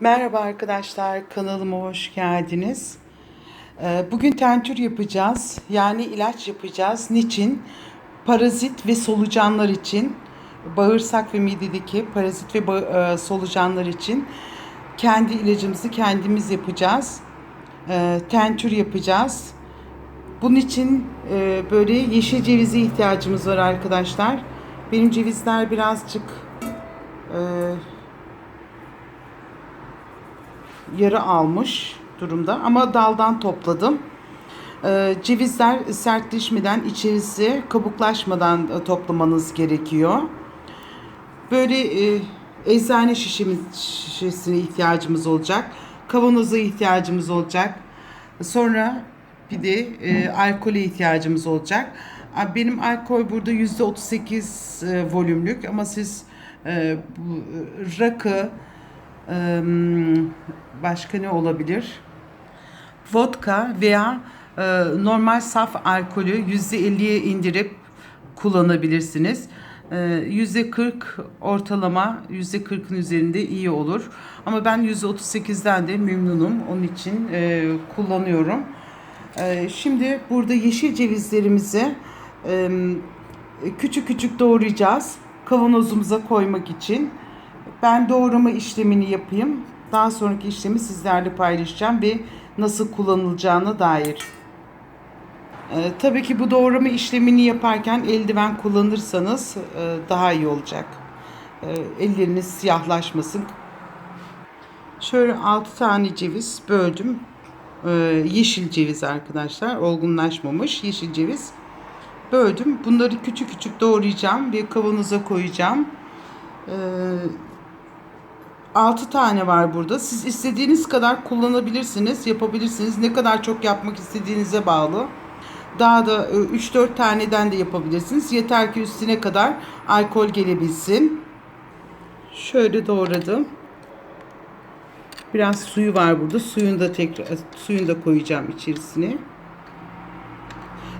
Merhaba arkadaşlar, kanalıma hoş geldiniz. Ee, Bugün tentür yapacağız, yani ilaç yapacağız. Niçin? Parazit ve solucanlar için, bağırsak ve midedeki parazit ve e, solucanlar için kendi ilacımızı kendimiz yapacağız. Ee, Tentür yapacağız. Bunun için e, böyle yeşil cevize ihtiyacımız var arkadaşlar. Benim cevizler birazcık e, yarı almış durumda ama daldan topladım. Ee, cevizler sertleşmeden, içerisi kabuklaşmadan e, toplamanız gerekiyor. Böyle e, eczane şişemiz, şişesine ihtiyacımız olacak. Kavanoza ihtiyacımız olacak. Sonra bir de e, alkole ihtiyacımız olacak. Benim alkol burada %38 e, volümlük ama siz e, bu, e, rakı, Eee, başka ne olabilir? Vodka veya e, normal saf alkolü %50'ye indirip kullanabilirsiniz. E, %40 ortalama %40'ın üzerinde iyi olur. Ama ben %38'den de memnunum. Onun için e, kullanıyorum. E, şimdi burada yeşil cevizlerimizi e, küçük küçük doğrayacağız. Kavanozumuza koymak için. Ben doğrama işlemini yapayım. Daha sonraki işlemi sizlerle paylaşacağım ve nasıl kullanılacağına dair. Ee, tabii ki bu doğrama işlemini yaparken eldiven kullanırsanız e, daha iyi olacak. Ee, elleriniz siyahlaşmasın. Şöyle 6 tane ceviz böldüm. Ee, yeşil ceviz arkadaşlar. Olgunlaşmamış yeşil ceviz. Böldüm. Bunları küçük küçük doğrayacağım ve kavanoza koyacağım. Ee, 6 tane var burada. Siz istediğiniz kadar kullanabilirsiniz, yapabilirsiniz. Ne kadar çok yapmak istediğinize bağlı. Daha da e, 3-4 taneden de yapabilirsiniz. Yeter ki üstüne kadar alkol gelebilsin. Şöyle doğradım. Biraz suyu var burada. Suyunu da tekrar suyunu da koyacağım içerisine.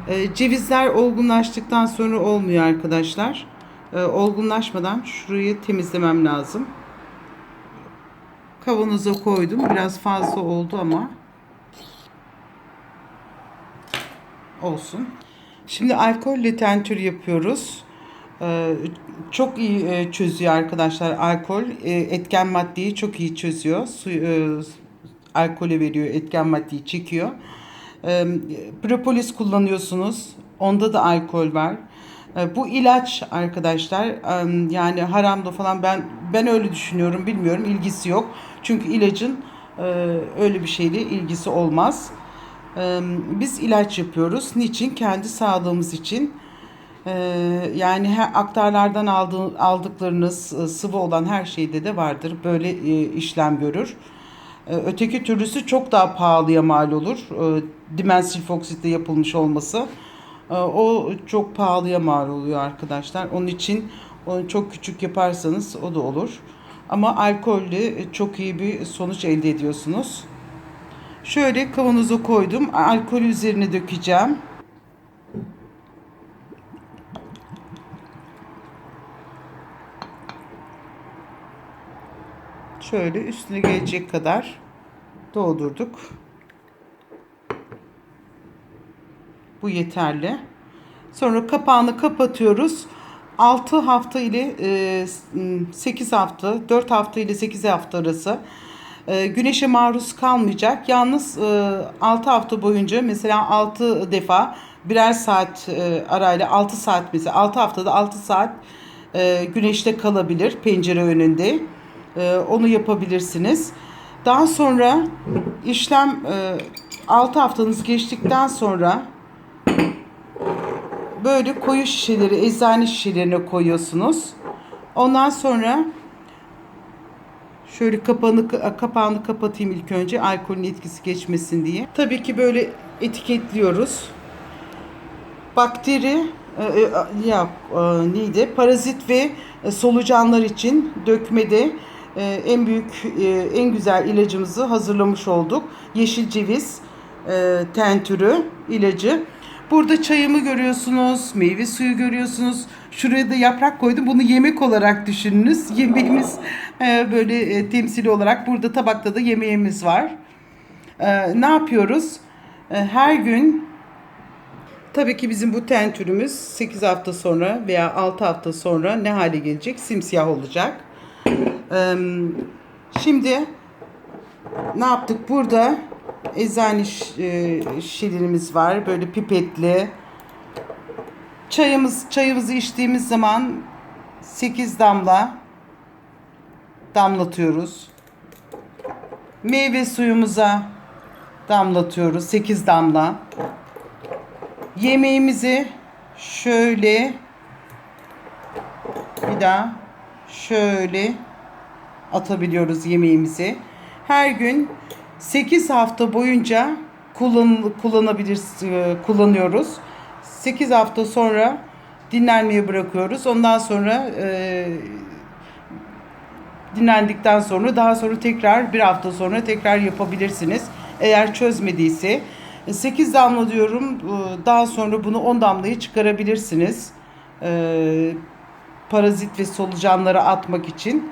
E, Cevizler olgunlaştıktan sonra olmuyor arkadaşlar. E, Olgunlaşmadan şurayı temizlemem lazım. Kavanoza koydum. Biraz fazla oldu ama olsun. Şimdi alkolle tentür yapıyoruz. Ee, çok iyi e, çözüyor arkadaşlar alkol. E, etken maddeyi çok iyi çözüyor. Su, e, alkole veriyor, etken maddeyi çekiyor. E, propolis kullanıyorsunuz. Onda da alkol var. E, bu ilaç arkadaşlar yani haramda falan ben ben öyle düşünüyorum bilmiyorum ilgisi yok. Çünkü ilacın e, öyle bir şeyle ilgisi olmaz. Biz ilaç yapıyoruz. Niçin? Kendi sağlığımız için. E, yani aktarlardan aldıklarınız e, sıvı olan her şeyde de vardır. Böyle e, işlem görür. E, Öteki türlüsü çok daha pahalıya mal olur. E, Dimensilfoksitle yapılmış olması. E, O çok pahalıya mal oluyor arkadaşlar. Onun için onu çok küçük yaparsanız o da olur. Ama alkolle çok iyi bir sonuç elde ediyorsunuz. Şöyle kavanoza koydum. Alkolü üzerine dökeceğim. Şöyle üstüne gelecek kadar doldurduk. Bu yeterli. Sonra kapağını kapatıyoruz. 6 hafta ile e, 8 hafta, 4 hafta ile 8 hafta arası e, güneşe maruz kalmayacak. Yalnız e, 6 hafta boyunca mesela 6 defa birer saat e, arayla 6 saat mesela 6 haftada 6 saat e, güneşte kalabilir pencere önünde. E, onu yapabilirsiniz. Daha sonra işlem e, 6 haftanız geçtikten sonra böyle koyu şişeleri eczane şişelerine koyuyorsunuz. Ondan sonra şöyle kapağını kapağını kapatayım ilk önce alkolün etkisi geçmesin diye. Tabii ki böyle etiketliyoruz. Bakteri e, e, ya e, neydi? Parazit ve solucanlar için dökmede en büyük en güzel ilacımızı hazırlamış olduk. Yeşil ceviz tentürü ilacı. Burada çayımı görüyorsunuz, meyve suyu görüyorsunuz. Şuraya da yaprak koydum. Bunu yemek olarak düşününüz. Yemeğimiz e, böyle e, temsili olarak. Burada tabakta da yemeğimiz var. E, ne yapıyoruz? E, her gün tabii ki bizim bu ten türümüz 8 hafta sonra veya 6 hafta sonra ne hale gelecek? Simsiyah olacak. E, şimdi ne yaptık? Burada eczane ş- e, şişelerimiz var. Böyle pipetli. Çayımız çayımızı içtiğimiz zaman 8 damla damlatıyoruz. Meyve suyumuza damlatıyoruz 8 damla. Yemeğimizi şöyle bir daha şöyle atabiliyoruz yemeğimizi. Her gün 8 hafta boyunca kullan kullanabiliriz e, kullanıyoruz. 8 hafta sonra dinlenmeye bırakıyoruz. Ondan sonra e, dinlendikten sonra daha sonra tekrar bir hafta sonra tekrar yapabilirsiniz. Eğer çözmediyse 8 damla diyorum e, daha sonra bunu 10 damlayı çıkarabilirsiniz. E, parazit ve solucanları atmak için.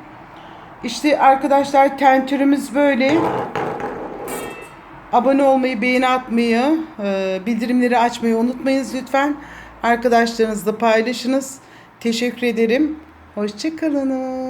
İşte arkadaşlar tentürümüz böyle. Abone olmayı, beğeni atmayı, e, bildirimleri açmayı unutmayınız lütfen. Arkadaşlarınızla paylaşınız. Teşekkür ederim. Hoşçakalın.